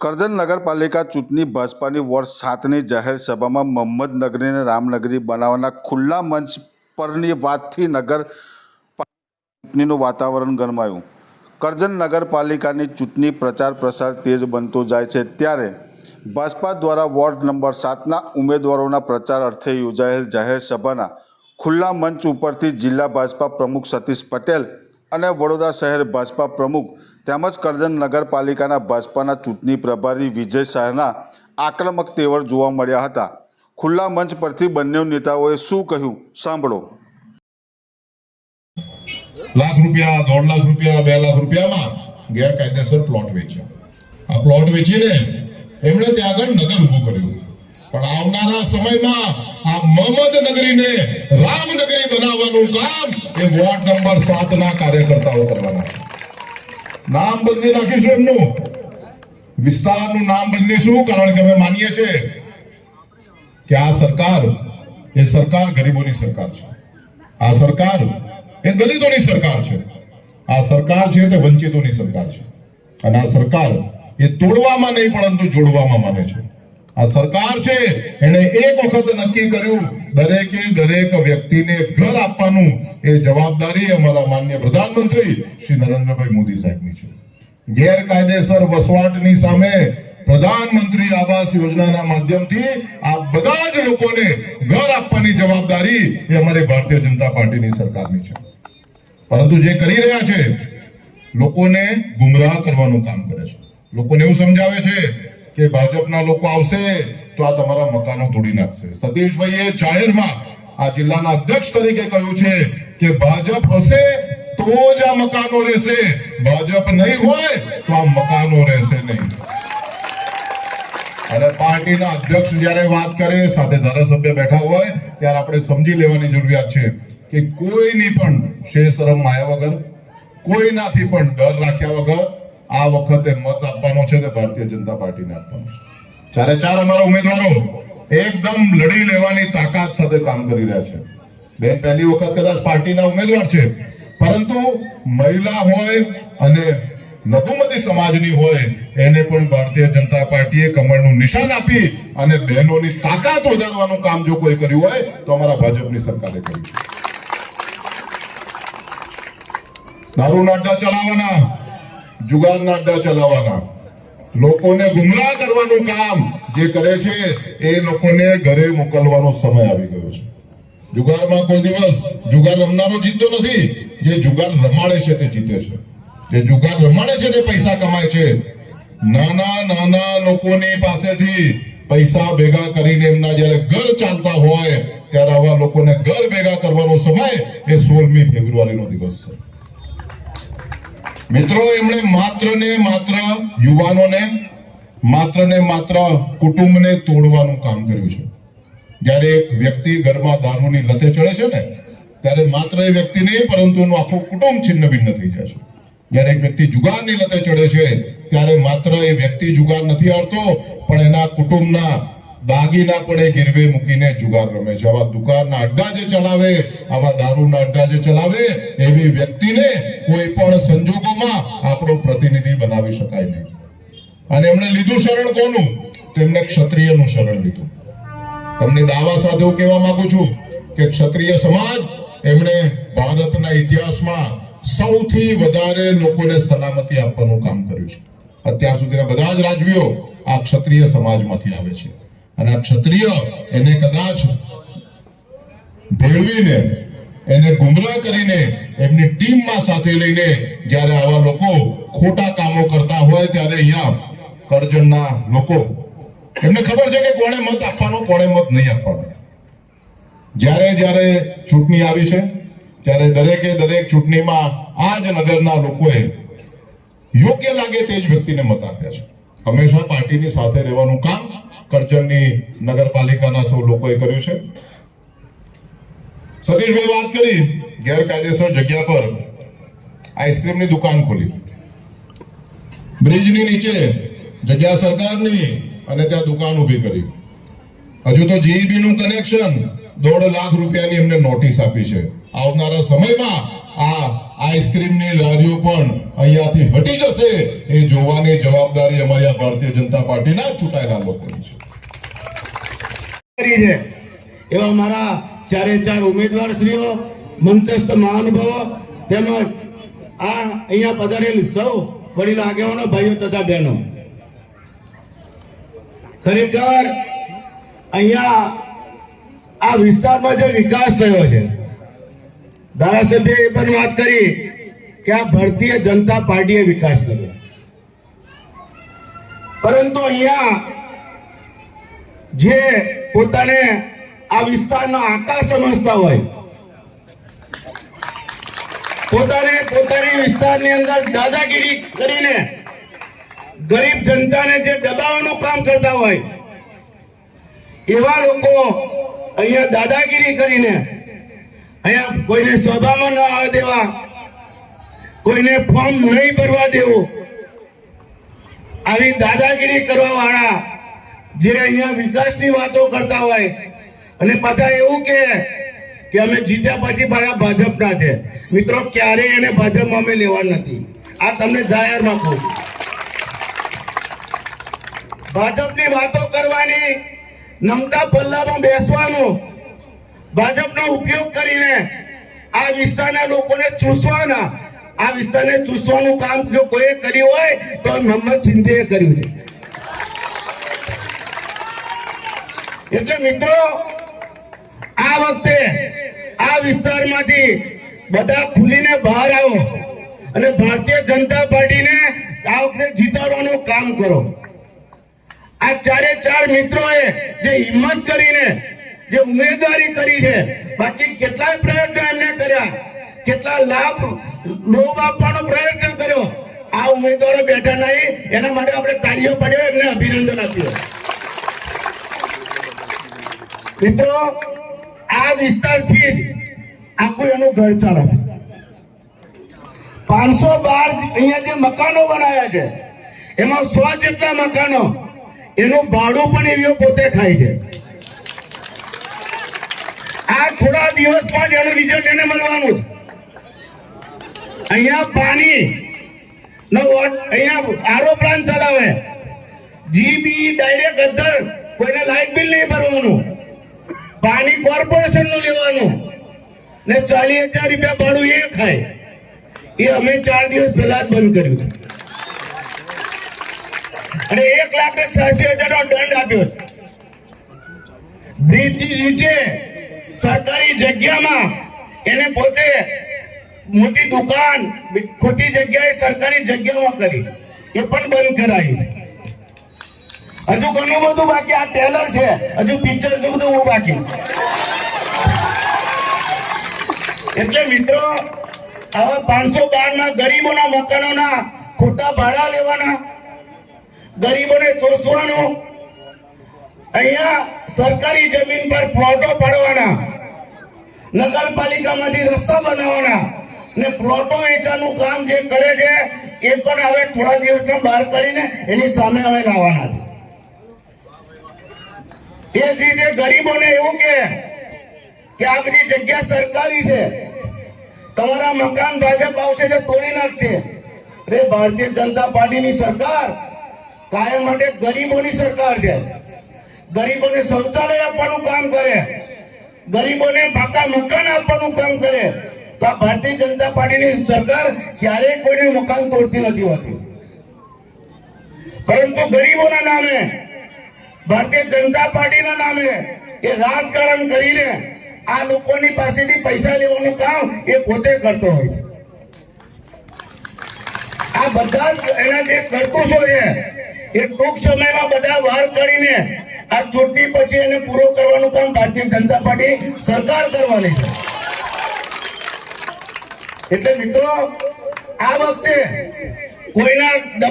કરજણ નગરપાલિકા ચૂંટણી ભાજપાની વોર્ડ સાતની જાહેર સભામાં મહમ્મદનગરીને રામનગરી બનાવવાના ખુલ્લા મંચ પરની વાતથી નગર ચૂંટણીનું વાતાવરણ ગરમાયું. કરજણ નગરપાલિકાની ચૂંટણી પ્રચાર પ્રસાર તેજ બનતો જાય છે ત્યારે ભાજપા દ્વારા વોર્ડ નંબર સાતના ઉમેદવારોના પ્રચાર અર્થે યોજાયેલ જાહેર સભાના ખુલ્લા મંચ ઉપરથી જિલ્લા ભાજપા પ્રમુખ સતીશ પટેલ અને વડોદરા શહેર ભાજપા પ્રમુખ તેમજ કરજણ નગરપાલિકાના ભાજપાના ચૂંટણી પ્રભારી વિજય શાહના આક્રમક તેવર જોવા મળ્યા હતા. ખુલ્લા મંચ પરથી બંને નેતાઓએ શું કહ્યું? સાંભળો. લાખ રૂપિયા, દોઢ લાખ રૂપિયા, બે લાખ રૂપિયામાં ગેરકાયદેસર પ્લોટ વેચ્યો. આ પ્લોટ વેચીને એમણે ત્યાં આગળ નગર ઊભું કર્યું. પણ આવનારા સમયમાં આ મહમદ નગરીને રામનગરી બનાવવાનું કામ એ વોર્ડ નંબર સાત ના કાર્યકર્તાઓ કરવાના. નામ બદલી નાખીશું એમનું. વિસ્તારનું નામ બદલીશું કારણ કે અમે માનીએ છીએ કે આ સરકાર એ સરકાર ગરીબોની સરકાર છે. આ સરકાર એ દલિતોની સરકાર છે. આ સરકાર છે તે વંચિતોની સરકાર છે. અને આ સરકાર એ તોડવામાં નહીં પરંતુ જોડવામાં માને છે. આ સરકાર છે એને એક વખત નક્કી કર્યું, દરેકે દરેક વ્યક્તિને ઘર આપવાનું એ જવાબદારી અમારા માન્ય પ્રધાનમંત્રી શ્રી નરેન્દ્રભાઈ મોદી સાહેબની છે. ગેરકાયદેસર વસવાટની સામે પ્રધાનમંત્રી આવાસ યોજનાના માધ્યમથી આ બધા જ લોકોને ઘર આપવાની જવાબદારી એ અમારી ભારતીય જનતા પાર્ટીની સરકારની છે. પરંતુ જે કરી રહ્યા છે, લોકોને ગુમરાહ કરવાનું કામ કરે છે. લોકોને એવું સમજાવે છે કે ભાજપના લોકો આવશે તો આ તમારા મકાનો તોડી નાખશે. સતીશભાઈએ જાહેરમાં આ જિલ્લાના અધ્યક્ષ તરીકે કહ્યું છે કે ભાજપ હશે તો જ આ મકાનો રહેશે. ભાજપ નહીં હોય તો આ મકાનો રહેશે નહીં. અને પાર્ટીના અધ્યક્ષ જ્યારે વાત કરે, સાથે ધારાસભ્ય બેઠા હોય, ત્યારે આપણે સમજી લેવાની જરૂરિયાત છે કે કોઈની પણ શેષરમ માયા વગર, કોઈનાથી પણ ડર રાખ્યા વગર આ વખતે મત આપવાનો છે તે ભારતીય જનતા પાર્ટીને આપવાનો છે. ચારે ચાર અમારા ઉમેદવારો એકદમ લડી લેવાની તાકાત સાથે કામ કરી રહ્યા છે. બેન, પહેલી વખત કદાચ પાર્ટીના ઉમેદવાર છે. પરંતુ મહિલા હોય અને લઘુમતી સમાજની હોય, એને પણ ભારતીય જનતા પાર્ટીએ કમળનું નિશાન આપી અને બહેનોની તાકાત વધારવાનું કામ જો કોઈ કર્યું હોય, તો અમારા ભાજપની સરકારે કર્યું દારૂ નાડા ચલાવવાના જુગારના અડ્ડા ચલાવવાના. લોકોને ગુમરાહ કરવાનું કામ જે કરે છે, એ લોકોને ઘરે મોકલવાનો સમય આવી ગયો છે. જુગારમાં કોઈ દિવસ જુગાર રમનારો જીતતો નથી, જે જુગાર રમાડે છે તે જીતે છે. જે જુગાર રમાડે છે તે પૈસા કમાય છે. નાના નાના લોકોની પાસેથી પૈસા ભેગા કરીને એમના જ્યારે ઘર ચાલતા હોય, ત્યારે આવા લોકોને ઘર ભેગા કરવાનો સમય એ સોળમી ફેબ્રુઆરીનો દિવસ છે. મિત્રો, એમણે માત્ર ને માત્ર યુવાનોને માત્ર ને માત્ર કુટુંબને તોડવાનું કામ કર્યું છે. જ્યારે એક વ્યક્તિ ઘરમાં દારૂની લતે ચડે છે ને, ત્યારે માત્ર એ વ્યક્તિ નહીં, પરંતુ એનું આખું કુટુંબ છિન્ન ભિન્ન થઈ જાય છે. જ્યારે એક વ્યક્તિ જુગારની લતે ચડે છે, ત્યારે માત્ર એ વ્યક્તિ જુગાર નથી આવતો પણ એના કુટુંબના દાગીના પણ એ ગીરવે મૂકીને જુગાર રમે છે. આવા દુકાનના અડ્ડા જે ચલાવે, આવા દારૂના અડ્ડા જે ચલાવે, એવી વ્યક્તિને કોઈ પણ સંજોગોમાં આપણો પ્રતિનિધિ બનાવી શકાય નહીં. અને એમણે લીધું શરણ કોનું? તો ક્ષત્રિયનું શરણ લીધું. તમને દાવા સાથે હું કહેવા માંગુ છું કે ક્ષત્રિય સમાજ એમણે ભારતના ઇતિહાસમાં સૌથી વધારે લોકોને સલામતી આપવાનું કામ કર્યું છે. અત્યાર સુધીના બધા જ રાજવીઓ આ ક્ષત્રિય સમાજમાંથી આવે છે. અને આ ક્ષત્રિય એને કદાચ ભેળવીને એને ગુમરાહ કરીને એમની ટીમમાં સાથે લઈને જ્યારે આવા લોકો ખોટા કામો કરતા હોય ત્યારે અહીંયા કરજણના લોકો એમને ખબર છે કે કોણે મત આપવાનો, કોણે મત નહીં આપવાનો. જ્યારે જ્યારે ચૂંટણી આવી છે, ત્યારે દરેકે દરેક ચૂંટણીમાં આ જ નગરના લોકોએ યોગ્ય લાગે તે જ વ્યક્તિને મત આપ્યા છે. હંમેશા પાર્ટીની સાથે રહેવાનું કામ કરજણની નગરપાલિકાના સૌ લોકોએ કર્યું છે. સતીશભાઈ, વાત કરી. ગેરકાયદેસર જગ્યા પર આઈસ્ક્રીમની દુકાન ખોલી. બ્રિજની નીચે જગ્યા સરકારની અને ત્યાં દુકાન ઊભી કરી. હજુ તો જીઈબી નું કનેક્શન દોઢ લાખ રૂપિયાની એમને નોટિસ આપી છે. આવનારા સમયમાં આ આઈસ્ક્રીમની લારીઓ પણ અહીંયાથી હટી જશે. એ જોવાની જવાબદારી અમારી આ ભારતીય જનતા પાર્ટીના ચૂંટાયેલા લોકોની છે. એવા મારા ચારે ચાર ઉમેદવાર શ્રીઓ મંચસ્થ મહાનુભાવો, તેમજ આ અહીંયા પધારેલ સૌ વડીલ આગેવાનો, ભાઈઓ તથા બહેનો. ખરેખર અહીંયા આ વિસ્તારમાં જે વિકાસ થયો છે ધારાસભ્યએ એ પણ વાત કરી કે આ ભારતીય જનતા પાર્ટીએ વિકાસ કર્યો. પરંતુ અહીંયા જે પોતાને આ વિસ્તારનો આકાશ સમજતા હોય, પોતાને પોતાની વિસ્તારની અંદર દાદાગીરી કરીને ગરીબ જનતાને જે દબાવવાનું કામ કરતા હોય, એવા લોકો અહીંયા દાદાગીરી કરીને અહીંયા કોઈને સભામાં ન આવવા દેવા. કોઈને ફોર્મ નહીં ભરવા દેવું. આવી દાદાગીરી કરવા વાળા જે અહીંયા વિકાસની વાતો કરતા હોય અને પાછા એવું કે કે અમે જીત્યા પછી પાછા ભાજપના છે. મિત્રો, ક્યારેય એને ભાજપમાં અમે લેવા નથી. આ તમને જાહેરમાં કહું ભાજપની વાતો કરવાની નમતા પલ્લામાં બેસવાનું ભાજપનો ઉપયોગ કરીને આ વિસ્તારના લોકોને ચૂસવાના. આ વિસ્તારને ચૂસવાનું કામ જો કોઈએ કર્યું હોય, તો મોહમ્મદ સિંધેએ કર્યું છે. એટલે મિત્રો, આ વખતે આ વિસ્તારમાંથી બધા ખુલીને બહાર આવો અને ભારતીય જનતા પાર્ટીને આ વખતે જીતાડવાનું કામ કરો. આ ચારે ચાર મિત્રોએ જે હિંમત કરીને જે ઉમેદવારી કરી છે, બાકી કેટલાય પ્રયત્નો એમને કર્યા. કેટલા લાભ લોભ આપવાનો પ્રયત્ન કર્યો. આ ઉમેદવારો બેઠા નહીં, એના માટે આપણે તાળીઓ પડ્યો એમને અભિનંદન આપ્યો મિત્રો, આ વિસ્તારથી જ આખું એનું ઘર ચાલે છે. પાંચસો બાર અહીંયા જે મકાનો બનાવ્યા છે, એમાં સો જેટલા મકાનો, એનું ભાડું પણ એવો પોતે ખાય છે. થોડા દિવસમાં જ એનું રિઝલ્ટ એને મળવાનું અહીંયા પાણી નો અહીંયા આરો પ્લાન ચલાવે. જીબી ડાયરેક્ટ અધર કોઈને લાઇટ બિલ નહીં ભરવાનું. પાણી કોર્પોરેશનનું લેવાનું. ને ચાલીસ હજાર રૂપિયા ભાડું એ ખાય. એ અમે ચાર દિવસ પહેલા જ બંધ કર્યું. અને એક લાખ ને છ્યાસી હજાર નો દંડ આપ્યો. બ્રિજ નીચે સરકારી જગ્યામાં એને પોતે મોટી દુકાન, ખોટી જગ્યાએ સરકારી જગ્યામાં કરી. એ પણ બંધ કરાવી હજુ ઘણું બધું બાકી. આ ટેલર છે. હજુ પિક્ચર હજુ બધું બાકી. એટલે મિત્રો, આવા પાંચસો બાર ના ગરીબોના મકાનોના ખોટા ભાડા લેવાના, ગરીબોને ચોસવાનું અહીંયા સરકારી જમીન પર પ્લોટો પાડવાના, નગરપાલિકામાંથી રસ્તા બનાવવાના ને પ્લોટો વેચાનું કામ જે કરે છે, એ પણ હવે થોડા દિવસમાં બહાર કરીને એની સામે હવે લાવવાના છે. એ જ રીતે ગરીબોને એવું કે કે આ બધી જગ્યા સરકારી છે, તમારા મકાન ભાજપ આવશે તો તોડી નાખશે. અરે, ભારતીય જનતા પાર્ટીની સરકાર કાયમ માટે ગરીબોની સરકાર છે. ગરીબોને શૌચાલય આપવાનું કામ કરે. ગરીબોને પાકા મકાન આપવાનું કામ કરે. તો આ ભારતીય જનતા પાર્ટીની સરકાર ક્યારેય કોઈને મકાન તોડતી નથી હોતી. પરંતુ ગરીબોના નામે, ભારતીય જનતા પાર્ટીના નામે એ રાજકારણ કરીને આ લોકોની પાસેથી પૈસા લેવાનું કામ એ પોતે કરતો હોય આ બધા એના જે કરતુશો છે, એ ટૂંક સમયમાં બધા વાર કરીને આ ચૂંટણી પછી એને પૂરો કરવાનું કામ ભારતીય જનતા પાર્ટી સરકાર કરવાની છે. એટલે મિત્રો, આ વખતે કોઈના